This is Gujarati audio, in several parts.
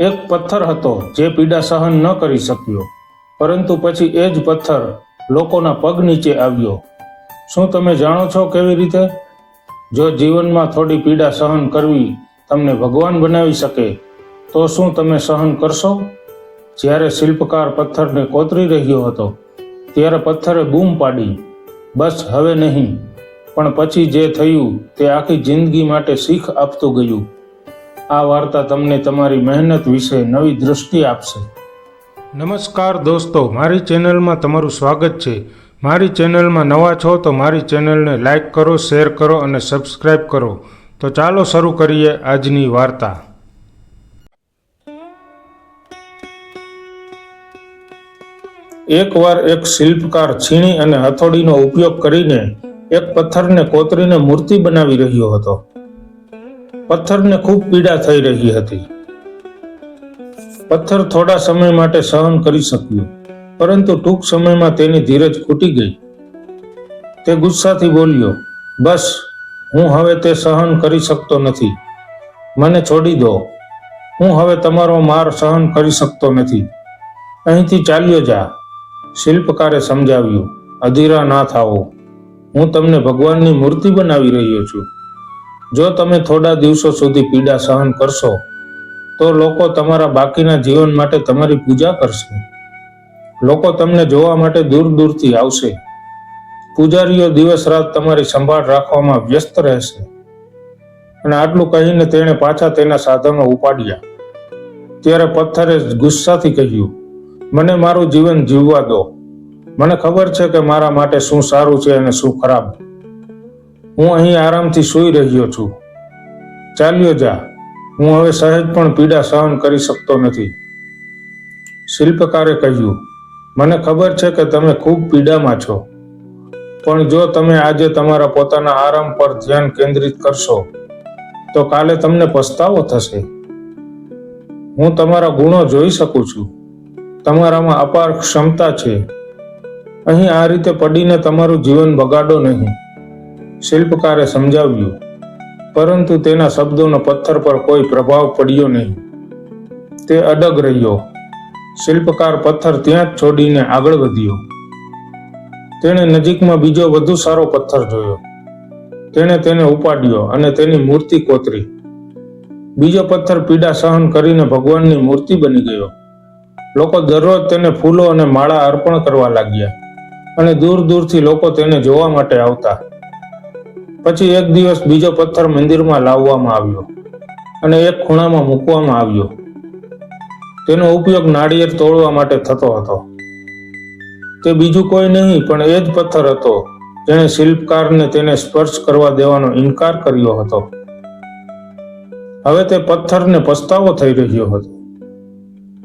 એક પથ્થર હતો જે પીડા સહન ન કરી શક્યો. પરંતુ પછી એ જ પથ્થર લોકોના પગ નીચે આવ્યો. શું તમે જાણો છો કેવી રીતે? જો જીવનમાં થોડી પીડા સહન કરવી તમને ભગવાન બનાવી શકે, તો શું તમે સહન કરશો? જ્યારે શિલ્પકાર પથ્થરને કોતરી રહ્યો હતો, ત્યારે પથ્થરે બૂમ પાડી. બસ હવે નહીં, પણ પછી જે થયું તે આખી જિંદગી માટે શીખ આપતું ગયું. આ વાર્તા તમને તમારી મહેનત વિશે નવી દૃષ્ટિ આપશે. નમસ્કાર દોસ્તો મારી ચેનલમાં તમારું સ્વાગત છે. મારી ચેનલમાં નવા છો તો મારી ચેનલને લાઇક કરો શેર કરો અને સબસ્ક્રાઈબ કરો. તો ચાલો શરૂ કરીએ આજની વાર્તા. એકવાર એક શિલ્પકાર છીણી અને હથોડીનો ઉપયોગ કરીને એક પથ્થરને કોતરીને મૂર્તિ બનાવી રહ્યો હતો. પથ્થરને ખૂબ પીડા થઈ રહી હતી. પથ્થર થોડા સમય માટે સહન કરી શક્યું, પરંતુ ટૂંક સમયમાં તેની ધીરજ ખૂટી ગઈ. તે ગુસ્સાથી બોલ્યો, બસ, હું હવે તે સહન કરી શકતો નથી. મને છોડી દો. હું હવે તમારો માર સહન કરી શકતો નથી. અહીંથી ચાલ્યો જા. શિલ્પકારે સમજાવ્યું, અધીરા ના થાઓ. હું તમને ભગવાનની મૂર્તિ બનાવી રહ્યો છું. જો તમે થોડા દિવસો સુધી પીડા સહન કરશો, તો લોકો તમારા બાકીના જીવન માટે તમારી પૂજા કરશે. લોકો તમને જોવા માટે દૂર દૂરથી આવશે. પૂજારીઓ દિવસ રાત તમારી સંભાળ રાખવામાં વ્યસ્ત રહેશે. અને આટલું કહીને તેણે પાછા તેના સાધનો ઉપાડ્યા. ત્યારે પથ્થરે ગુસ્સાથી કહ્યું, મને મારું જીવન જીવવા દો. મને ખબર છે કે મારા માટે શું સારું છે અને શું ખરાબ. હું અહીં આરામથી સૂઈ રહ્યો છું. ચાલ્યો જા. હું હવે સહેજ પણ પીડા સહન કરી શકતો નથી. શિલ્પકારે કહ્યું, મને ખબર છે કે તમે ખૂબ પીડામાં છો. પણ જો તમે આજે તમારા પોતાના આરામ પર ધ્યાન કેન્દ્રિત કરશો, તો કાલે તમને પસ્તાવો થશે. હું તમારા ગુણો જોઈ શકું છું. તમારામાં અપાર ક્ષમતા છે. અહીં આ રીતે પડીને તમારું જીવન બગાડો નહીં. શિલ્પકારે સમજાવ્યું, પરંતુ તેના શબ્દોનો પથ્થર પર કોઈ પ્રભાવ પડ્યો નહીં. તે અડગ રહ્યો. શિલ્પકાર પથ્થર ત્યાં જ છોડીને આગળ વધ્યો. તેણે નજીકમાં બીજો વધુ સારો પથ્થર જોયો. તેણે તેને ઉપાડ્યો અને તેની મૂર્તિ કોતરી. બીજો પથ્થર પીડા સહન કરીને ભગવાનની મૂર્તિ બની ગયો. લોકો દરરોજ તેને ફૂલો અને માળા અર્પણ કરવા લાગ્યા અને દૂર દૂરથી લોકો તેને જોવા માટે આવતા. પછી એક દિવસ બીજો પથ્થર મંદિરમાં લાવવામાં આવ્યો અને એક ખૂણામાં મૂકવામાં આવ્યો. તેનો ઉપયોગ નાળિયેર તોડવા માટે થતો હતો. તે બીજું કોઈ નહીં, પણ એ જ પથ્થર હતો જેણે શિલ્પકારને તેને સ્પર્શ કરવા દેવાનો ઇનકાર કર્યો હતો. હવે તે પથ્થરને પસ્તાવો થઈ રહ્યો હતો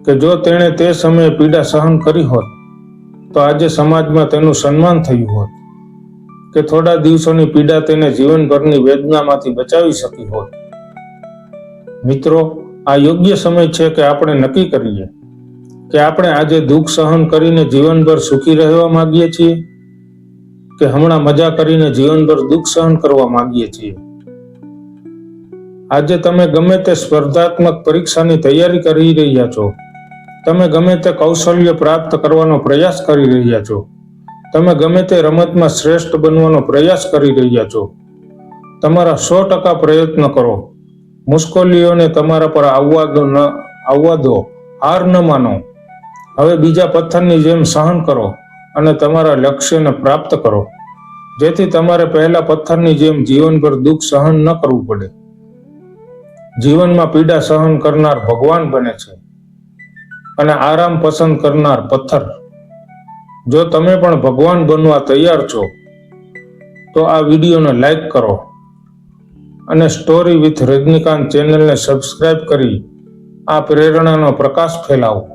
કે જો તેણે તે સમયે પીડા સહન કરી હોત, તો આજે સમાજમાં તેનું સન્માન થયું હોત. કે થોડા દિવસોની પીડા તેને જીવનભરની વેદનામાંથી બચાવી શકી હોત મિત્રો, આ યોગ્ય સમય છે કે આપણે નક્કી કરીએ કે આપણે આજે દુઃખ સહન કરીને જીવનભર સુખી રહેવા માંગીએ છીએ કે હમણાં મજા કરીને જીવનભર દુઃખ સહન કરવા માંગીએ છીએ. આજે તમે ગમે તે સ્પર્ધાત્મક પરીક્ષાની તૈયારી કરી રહ્યા છો. તમે ગમે તે કૌશલ્ય પ્રાપ્ત કરવાનો પ્રયાસ કરી રહ્યા છો. તમે ગમે તે રમતમાં શ્રેષ્ઠ બનવાનો પ્રયાસ કરી રહ્યા છો. તમારા સો ટકા પ્રયત્ન કરો. મુશ્કેલીઓને તમારા પર આવવા ન આવવા દો હાર ન માનો. હવે બીજા પથ્થરની જેમ સહન કરો અને તમારા લક્ષ્યને પ્રાપ્ત કરો. જેથી તમારે પહેલા પથ્થરની જેમ જીવનભર દુઃખ સહન ન કરવું પડે. જીવનમાં પીડા સહન કરનાર ભગવાન બને છે. અને આરામ પસંદ કરનાર પથ્થર. જો તમે પણ ભગવાન બનવા તૈયાર છો, તો આ વિડીયોને લાઈક કરો અને સ્ટોરી વિથ રજનીકાંત ચેનલને સબસ્ક્રાઈબ કરી આ પ્રેરણાનો પ્રકાશ ફેલાવો.